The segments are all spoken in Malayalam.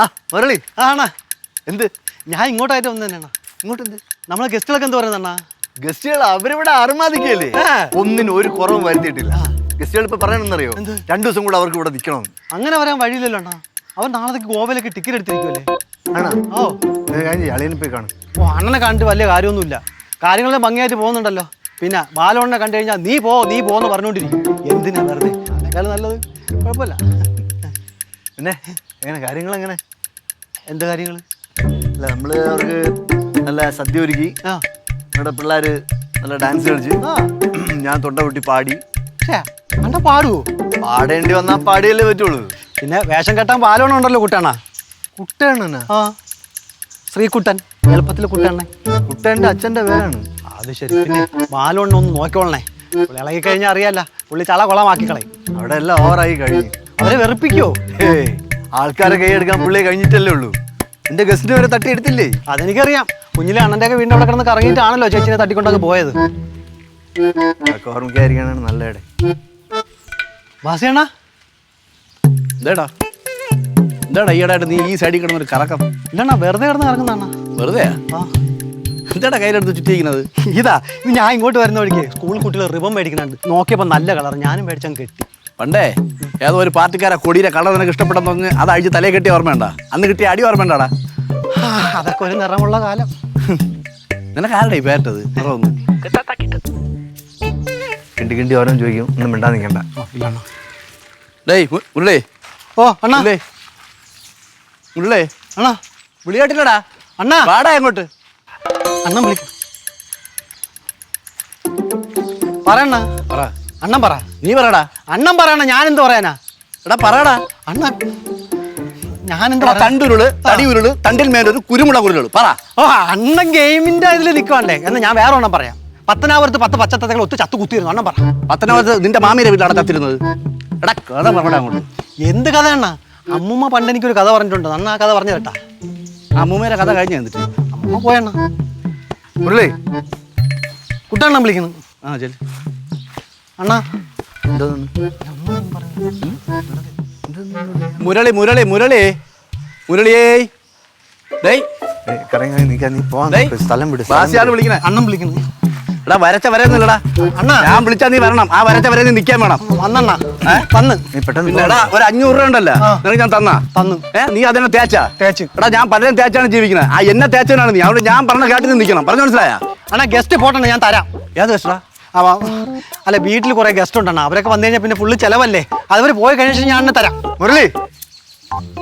ആ മുരളി ആണാ എന്ത്? ഞാൻ ഇങ്ങോട്ടായിട്ട് വന്നു തന്നെയാണ്? ഇങ്ങോട്ട് എന്ത്? നമ്മളെ ഗസ്റ്റുകളൊക്കെ എന്ത് പറയുന്നത് അണ്ണാ? ഗസ്റ്റുകൾ അവരിവിടെ അറിമാതിക്കല്ലേ ഒന്നിന് ഒന്നിനും ഒരു കുറവും വരുത്തിയിട്ടില്ല. ഗസ്റ്റുകൾ ഇപ്പൊ പറയണമെന്നറിയോ? രണ്ടു ദിവസം കൂടെ അവർക്ക് ഇവിടെ നിൽക്കണം. അങ്ങനെ വരാൻ വഴിയില്ലല്ലോ അണ്ണാ. അവൻ നാളത്തേക്ക് ഗോവയിലേക്ക് ടിക്കറ്റ് എടുത്തിരിക്കുമല്ലേ ആണോ ഓ. അളിയനെ പോയി കാണും. ഓ അണ്ണനെ കണ്ടിട്ട് വലിയ കാര്യമൊന്നുമില്ല. കാര്യങ്ങളെ ഭംഗിയായിട്ട് പോകുന്നുണ്ടല്ലോ. പിന്നെ ബാലോണ്ണനെ കണ്ടു കഴിഞ്ഞാൽ നീ പോ നീ പോന്ന് പറഞ്ഞുകൊണ്ടിരിക്കും എന്തിനാ വെറുതെ? അതിനേക്കാളും നല്ലത്. കുഴപ്പമില്ല. പിന്നെ? എങ്ങനെ? കാര്യങ്ങൾ എങ്ങനെ എന്താ കാര്യങ്ങൾ അല്ല നമ്മൾ അവർക്ക് നല്ല സദ്യ ഒരുക്കി. ആ. നമ്മുടെ പിള്ളേർ നല്ല ഡാൻസ് കളിച്ച്. ആ. ഞാൻ തൊണ്ട പൊട്ടി പാടി. അണ്ട പാടുവോ? പാടേണ്ടി വന്നാൽ പാടിയല്ലേ പറ്റുള്ളൂ. പിന്നെ വേഷം കെട്ടാൻ പാലോണം ഉണ്ടല്ലോ കുട്ടണ കുട്ടേണ്ണ ആ. ശ്രീകുട്ടൻ എളുപ്പത്തിൽ കുട്ടണ്ണേ കുട്ടേന്റെ അച്ഛന്റെ പേരാണ്. അത് ശരി. പിന്നെ പാലോണ്ണ ഒന്ന് നോക്കിക്കോളണേ പുള്ളി ഇളകി കഴിഞ്ഞാൽ അറിയാല്ല. പുള്ളി ചള കൊളമാക്കി കളയും അവിടെ എല്ലാം ഓവറായി കഴിഞ്ഞു. അവരെ വെറുപ്പിക്കോ? ആൾക്കാരെ കൈയെടുക്കാൻ പുള്ളി കഴിഞ്ഞിട്ടല്ലേ ഉള്ളൂ. എന്റെ ഗസ്റ്റിന് വരെ തട്ടി എടുത്തില്ലേ? അതെനിക്കറിയാം. കുഞ്ഞിലെ അണ്ണന്റെ ഒക്കെ വീണ്ടും അവിടെ കിടന്ന് കറങ്ങിയിട്ടാണല്ലോ ചേച്ചിനെ തട്ടിക്കൊണ്ടൊക്കെ പോയത്. അതൊക്കെ ഓർമ്മിക്കാതിരിക്കാനാണ് നല്ലയുടെ ബാസിയണ്ണ എന്താടാ എന്താടാ ഈയിടെയായിട്ട് നീ ഈ സൈഡിൽ കിടന്നൊരു കറക്കം. ഇല്ലണ്ണ വെറുതെ കിടന്ന് കറങ്ങുന്നണ്ണ വെറുതെ എന്താടാ കയ്യിലെടുത്ത് ചുറ്റിയിരിക്കുന്നത്. ഇതാ ഇത് ഞാൻ ഇങ്ങോട്ട് വരുന്ന വഴിക്ക് സ്കൂൾ കുട്ടികൾ റിബൺ മേടിക്കുന്നുണ്ട്. നോക്കിയപ്പോൾ നല്ല കളർ ഞാനും മേടിച്ചങ്ങ് കെട്ടി. പണ്ടേ ഏതോ ഒരു പാർട്ടിക്കാരെ കൊടിയിലെ കളർ നിനക്ക് ഇഷ്ടപ്പെട്ടെന്ന് പറഞ്ഞ് അത് അഴിച്ച് തലയെ കെട്ടിയ ഓർമ്മയുണ്ടാ? അന്ന് കിട്ടിയ അടി ഓർമ്മയുണ്ടാടാ? ആ, അതൊക്കെ ഒരു നിറമുള്ള കാലം. നിനക്ക് ആരുടെ ഈ പേറ്റത് നിറമൊന്നും. കിണ്ടി കിണ്ടി ഓരോ ചോദിക്കും ഒന്നും മിണ്ടാ നിൽക്കണ്ട. ഡേയ് മു- ഓ അണ്ണാ. മുരളി. മുരളി. അണ്ണാ. വിളിയാട്ടില്ലടാ. അണ്ണാ. വാടാ അങ്ങോട്ട് അണ്ണൻ വിളിക്കും. പറയണ്ണ പറ. അണ്ണൻ പറ. നീ പറടാ. അണ്ണൻ പറയണ ഞാൻ എന്ത് പറയാനാ? എടാ പറടാ. അണ്ണൻ. ഞാൻ എന്താ തണ്ടുരുൾ തടി ഉരുൾ തണ്ടിൽ മേലൊരു കുരുമുളക് ഉരുൾ പറ. ഓ അണ്ണൻ ഗെയിമിന്റെ ഇതിൽ നിൽക്കുവാണ്ടേ എന്നാ ഞാൻ വേറെ ഒന്നും പറയാം. പത്തനാപുരത്ത് പത്ത് പച്ചത്തത്തകൾ ഒത്തു ചത്തു കുത്തിയിരുന്നു. അണ്ണൻ പറ. പത്തനാപുരത്ത് നിന്റെ മാമിയുടെ വീട്ടിലാണ് ചത്തിരുന്നത്? എടാ കഥ പറയടാ അങ്ങോട്ട്. എന്ത് കഥ അണ്ണ? അമ്മൂമ്മ പണ്ട് എനിക്കൊരു കഥ പറഞ്ഞിട്ടുണ്ട്. അണ്ണ ആ കഥ പറഞ്ഞു കേട്ടാ. അമ്മൂമ്മയുടെ കഥ കഴിഞ്ഞ എന്നിട്ട്? അമ്മൂമ്മ പോയണ്ണ ഉരുളേ കുട്ടണ്ണൻ വിളിക്കുന്നു ആ ചെല്ലു. അണ്ണാ മുരളി മുരളി മുരളി. മുരളിയേ. ഡേയ്. എടാ വരച്ച വരയൊന്നുമില്ലടാ. ഞാൻ വിളിച്ചാ നീ വരണം. ആ വരച്ച വരെ നീ നിൽക്കാൻ വേണം. ഒരു അഞ്ഞൂറ് രൂപ ഉണ്ടല്ലോ. നിനക്ക് ഞാൻ തന്നാ. തന്നു. ഏ നീ അതിനെ തേച്ചാ? തേച്ച്. എടാ ഞാൻ പലരും തേച്ചാണ് ജീവിക്കുന്നത് ആ എന്നെ തേച്ചവനാണ് നീ. അവിടെ ഞാൻ പറഞ്ഞ കേട്ടിൽ നിൽക്കണം പറഞ്ഞു മനസ്സിലായാ? അണ്ണാ ഗസ്റ്റ് പോട്ടെ ഞാൻ തരാം. ഏത് അവ അല്ല വീട്ടിൽ കുറെ ഗസ്റ്റ് ഉണ്ടെണ്ണ അവരൊക്കെ വന്നു കഴിഞ്ഞാൽ പിന്നെ ഫുള്ള് ചെലവല്ലേ? അതവർ പോയി കഴിഞ്ഞ ശേഷം ഞാൻ തരാം. മുരളി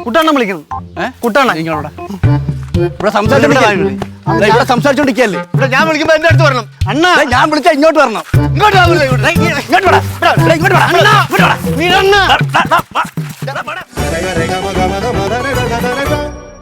കുട്ടണ്ണം വിളിക്കുന്നു. ഏ? നിങ്ങളോട് ഇവിടെ സംസാരിച്ചോണ്ടിരിക്കല്ലേ ഇവിടെ സംസാരിച്ചോണ്ടിരിക്കല്ലേ? ഇവിടെ ഞാൻ വിളിക്കുമ്പോ എന്റെ അടുത്ത് വരണം. അണ്ണാ. ഞാൻ വിളിച്ചാ ഇങ്ങോട്ട് വരണം. ഇങ്ങോട്ട് ഇങ്ങോട്ട്. വരാം. ഇങ്ങോട്ട് ഇങ്ങോട്ട്